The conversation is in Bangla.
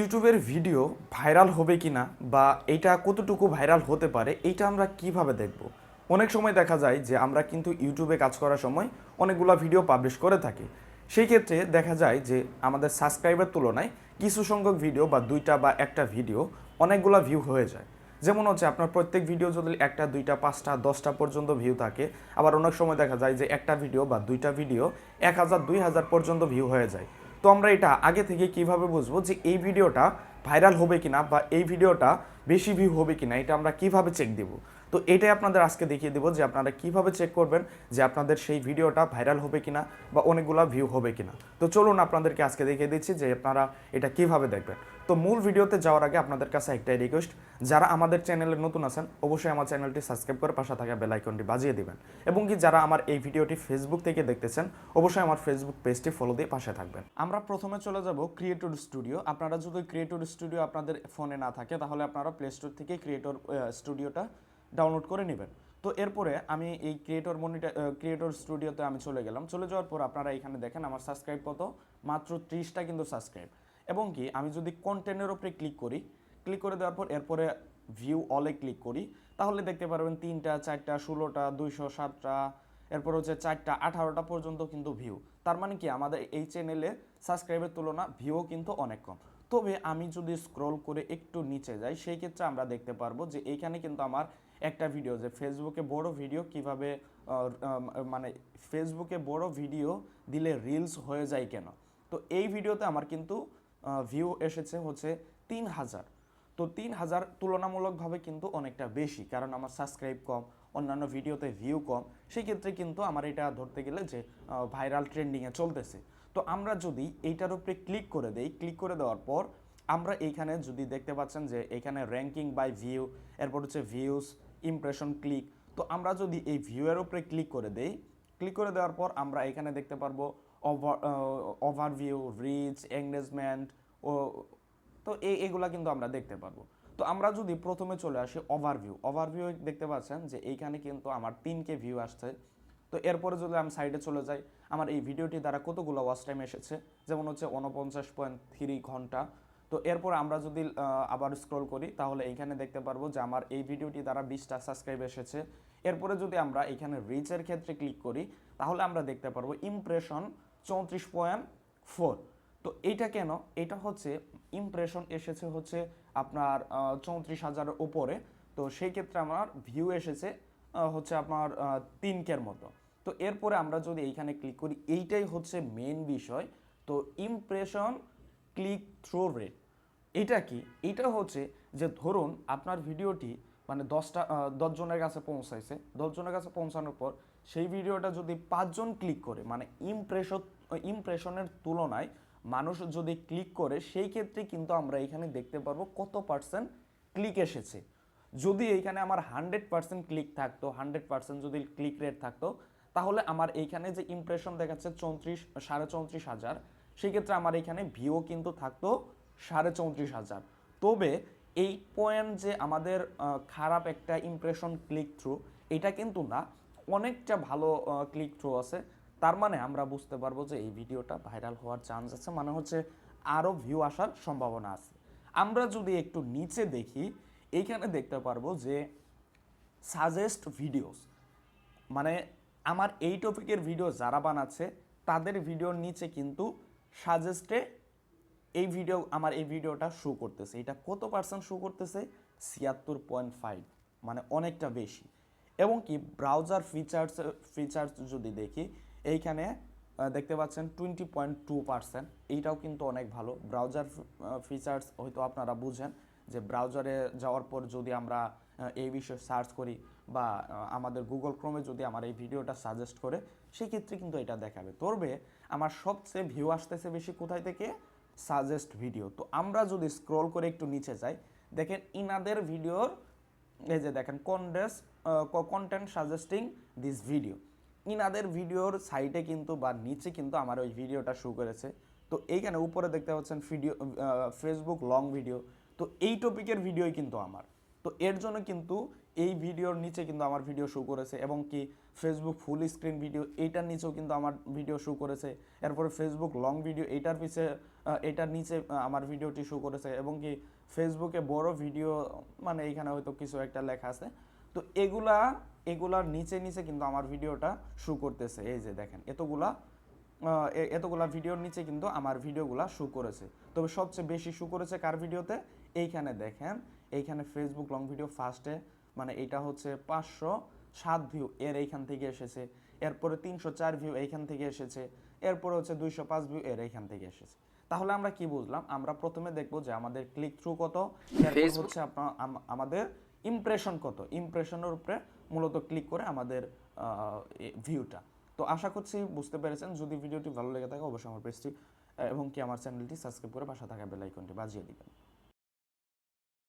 ইউটিউবের ভিডিও ভাইরাল হবে কিনা বা এটা কতটুকু ভাইরাল হতে পারে এটা আমরা কীভাবে দেখব? অনেক সময় দেখা যায় যে আমরা কিন্তু ইউটিউবে কাজ করার সময় অনেকগুলো ভিডিও পাবলিশ করে থাকি। সেই ক্ষেত্রে দেখা যায় যে আমাদের সাবস্ক্রাইবের তুলনায় কিছু সংখ্যক ভিডিও বা দুইটা বা একটা ভিডিও অনেকগুলো ভিউ হয়ে যায়। যেমন হচ্ছে আপনার প্রত্যেক ভিডিও যদি একটা, দুইটা, পাঁচটা, দশটা পর্যন্ত ভিউ থাকে, আবার অনেক সময় দেখা যায় যে একটা ভিডিও বা দুইটা ভিডিও এক হাজার, দুই হাজার পর্যন্ত ভিউ হয়ে যায়। তো আমরা এটা আগে থেকে কীভাবে বুঝব যে এই ভিডিওটা ভাইরাল হবে কিনা বা এই ভিডিওটা বেশি ভিউ হবে কিনা, এটা আমরা কীভাবে চেক দিব? তো এটাই আপনাদের আজকে দেখিয়ে দেবো যে আপনারা কীভাবে চেক করবেন যে আপনাদের সেই ভিডিওটা ভাইরাল হবে কিনা বা অনেকগুলো ভিউ হবে কিনা। তো চলুন আপনাদেরকে আজকে দেখিয়ে দিচ্ছি যে আপনারা এটা কীভাবে দেখবেন। তো মূল ভিডিওতে যাওয়ার আগে আপনাদের কাছে একটাই রিকোয়েস্ট যারা আমাদের চ্যানেলে নতুন আছেন, অবশ্যই আমার চ্যানেলটি সাবস্ক্রাইব করে পাশে থাকা বেল আইকনটি বাজিয়ে দিবেন। এবং কি যারা আমার এই ভিডিওটি ফেসবুক থেকে দেখতেছেন, অবশ্যই আমার ফেসবুক পেজটি ফলো দিয়ে পাশে থাকবেন। আমরা প্রথমে চলে যাব ক্রিয়েটর স্টুডিও আপনারা যদি ক্রিয়েটর স্টুডিও আপনাদের ফোনে না থাকে, তাহলে আপনারা প্লে স্টোর থেকে ক্রিয়েটর স্টুডিওটা ডাউনলোড করে নেবেন। তো এরপরে আমি এই ক্রিয়েটর মনিটার ক্রিয়েটর স্টুডিওতে আমি চলে গেলাম। চলে যাওয়ার পর আপনারা এখানে দেখেন, আমার সাবস্ক্রাইব কত? মাত্র ত্রিশটা কিন্তু সাবস্ক্রাইব এবং কি আমি যদি কন্টেন্টের উপরে ক্লিক করি ক্লিক করে দেওয়ার পর এরপরে ভিউ অলে ক্লিক করি, তাহলে দেখতে পারবেন তিনটা, চারটা, ষোলোটা, দুইশো, সাতটা, এরপর হচ্ছে চারটা, আঠারোটা পর্যন্ত কিন্তু ভিউ তার মানে কি আমাদের এই চ্যানেলে সাবস্ক্রাইবের তুলনা ভিউও কিন্তু অনেক কম। তবে আমি যদি স্ক্রল করে একটু নিচে যাই, সেই ক্ষেত্রে আমরা দেখতে পারব যে এইখানে কিন্তু আমার একটা ভিডিও যে ফেসবুকে বড় ভিডিও কীভাবে মানে ফেসবুকে বড় ভিডিও দিলে রিলস হয়ে যায় কেন? তো এই ভিডিওতে আমার কিন্তু ভিউ এসেছে হচ্ছে তিন হাজার। তো তিন হাজার তুলনামূলকভাবে কিন্তু অনেকটা বেশি, কারণ আমার সাবস্ক্রাইব কম, অন্যান্য ভিডিওতে ভিউ কম। সেই ক্ষেত্রে কিন্তু আমার এটা ধরতে গেলে যে ভাইরাল ট্রেন্ডিংয়ে চলতেছে। তো আমরা যদি এইটার উপরে ক্লিক করে দেই ক্লিক করে দেওয়ার পর আমরা এইখানে যদি দেখতে পাচ্ছেন যে এখানে র্যাঙ্কিং বাই ভিউ এরপর হচ্ছে ভিউস ইমপ্রেশন ক্লিক তো আমরা যদি এই ভিউয়ের উপরে ক্লিক করে দেই ক্লিক করে দেওয়ার পর আমরা এখানে দেখতে পারব ওভার ওভারভিউ রিচ এঙ্গেজমেন্ট ও, তো এগুলা কিন্তু আমরা দেখতে পারব। তো আমরা যদি প্রথমে চলে আসি ওভারভিউ ওভারভিউ দেখতে পাচ্ছেন যে এইখানে কিন্তু আমার তিনকে ভিউ আসছে। তো এরপরে যদি আমি সাইডে চলে যাই, আমার এই ভিডিওটি দ্বারা কতগুলো ওয়াচ টাইম এসেছে? যেমন হচ্ছে উনপঞ্চাশ পয়েন্ট থ্রি ঘণ্টা তো এরপর আমরা যদি আবার স্ক্রল করি, তাহলে এইখানে দেখতে পারব যে আমার এই ভিডিওটি দ্বারা বিশটা সাবস্ক্রাইব এসেছে। এরপরে যদি আমরা এখানে রিচের ক্ষেত্রে ক্লিক করি, তাহলে আমরা দেখতে পারব ইমপ্রেশন চৌত্রিশ পয়েন্ট ফোর তো এইটা কেন? এটা হচ্ছে ইমপ্রেশন এসেছে হচ্ছে আপনার চৌত্রিশ হাজারের ওপরে তো সেই ক্ষেত্রে আমার ভিউ এসেছে হচ্ছে আপনার তিন কের মতো। তো এরপরে আমরা যদি এইখানে ক্লিক করি, এইটাই হচ্ছে মেন বিষয়। তো ইমপ্রেশন ক্লিক থ্রো রেট এটা কি? এটা হচ্ছে যে ধরুন আপনার ভিডিওটি মানে দশটা দশজনের কাছে পৌঁছাইছে দশজনের কাছে পৌঁছানোর পর সেই ভিডিওটা যদি পাঁচজন ক্লিক করে মানে ইমপ্রেশন ইমপ্রেশনের তুলনায় মানুষ যদি ক্লিক করে, সেই ক্ষেত্রে কিন্তু আমরা এখানে দেখতে পারব কত পার্সেন্ট ক্লিক এসেছে। যদি এইখানে আমার হান্ড্রেড পার্সেন্ট ক্লিক থাকতো হান্ড্রেড পার্সেন্ট যদি ক্লিক রেট থাকতো, তাহলে আমার এইখানে যে ইমপ্রেশন দেখাচ্ছে চৌত্রিশ, সাড়ে চৌত্রিশ হাজার সেক্ষেত্রে আমার এখানে ভিও কিন্তু থাকতো সাড়ে চৌত্রিশ হাজার। তবে এই পয়েন্ট যে আমাদের খারাপ একটা ইমপ্রেশন ক্লিক থ্রু এটা কিন্তু না। অনেকটা ভালো ক্লিক থ্রু আছে। তার মানে আমরা বুঝতে পারব যে এই ভিডিওটা ভাইরাল হওয়ার চান্স আছে। মানে হচ্ছে আরও ভিউ আসার সম্ভাবনা আছে। আমরা যদি একটু নিচে দেখি, এইখানে দেখতে পারব যে সাজেস্ট ভিডিওস মানে আমার এই টপিকের ভিডিও যারা বানাচ্ছে, তাদের ভিডিওর নিচে কিন্তু সাজেস্টে এই ভিডিও আমার এই ভিডিওটা শো করতেছে। এটা কত পার্সেন্ট শো করতেছে? ছিয়াত্তর পয়েন্ট ফাইভ মানে অনেকটা বেশি। এবং কি ব্রাউজার ফিচার্স ফিচার্স যদি দেখি, এইখানে দেখতে পাচ্ছেন টোয়েন্টি পয়েন্ট টু পার্সেন্ট এইটাও কিন্তু অনেক ভালো। ব্রাউজার ফিচার্স হয়তো আপনারা বুঝেন যে ব্রাউজারে যাওয়ার পর যদি আমরা এই বিষয়ে সার্চ করি বা আমাদের গুগল ক্রোমে যদি আমার এই ভিডিওটা সাজেস্ট করে, সেক্ষেত্রে কিন্তু এটা দেখাবে। তবে আমার সবচেয়ে ভিউ আসতেছে বেশি কোথায় থেকে? সাজেস্ট ভিডিও তো আমরা যদি স্ক্রল করে একটু নিচে যাই, দেখেন ইনাদের ভিডিওর এই যে দেখেন কন্ডেস কন্টেন্ট সাজেস্টিং দিস ভিডিও ইনাদের ভিডিওর সাইটে কিন্তু বা নিচে কিন্তু আমার ওই ভিডিওটা শো করেছে। তো এইখানে উপরে দেখতে পাচ্ছেন ভিডিও ফেসবুক লং ভিডিও তো এই টপিকের ভিডিওই কিন্তু আমার। তো এর জন্য কিন্তু এই ভিডিওর নিচে কিন্তু আমার ভিডিও শো করেছে এবং কি ফেসবুক ফুল স্ক্রিন ভিডিও এইটার নিচেও কিন্তু আমার ভিডিও শো করেছে। এরপরে ফেসবুক লং ভিডিও এইটার পিছে এটার নিচে আমার ভিডিওটি শো করেছে এবং কি ফেসবুকে বড় ভিডিও মানে এইখানে হয়তো কিছু একটা লেখা আছে। তো এগুলা, এগুলার নিচে নিচে কিন্তু আমার ভিডিওটা শো করতেছে। এই যে দেখেন, এতগুলা এতগুলা ভিডিওর নিচে কিন্তু আমার ভিডিওগুলা শো করেছে। তবে সবচেয়ে বেশি শো করেছে কার ভিডিওতে এইখানে দেখেন, এইখানে ফেসবুক লং ভিডিও ফার্স্টে মানে এটা হচ্ছে পাঁচশো সাত ভিউ এর এইখান থেকে এসেছে। এরপরে তিনশো চার ভিউ এইখান থেকে এসেছে। এরপরে হচ্ছে দুইশো পাঁচ ভিউ এর এইখান থেকে এসেছে। তাহলে আমরা কি বুঝলাম? আমরা প্রথমে দেখব যে আমাদের ক্লিক থ্রু কত হচ্ছে আপনার আমাদের ইমপ্রেশন কত। ইমপ্রেশনের উপরে মূলত ক্লিক করে আমাদের ভিউটা তো আশা করছি বুঝতে পেরেছেন। যদি ভিডিওটি ভালো লেগে থাকে অবশ্যই আমার পেজটি এবং কি আমার চ্যানেলটি সাবস্ক্রাইব করে পাশে থাকা বেল আইকনটি বাজিয়ে দিবেন।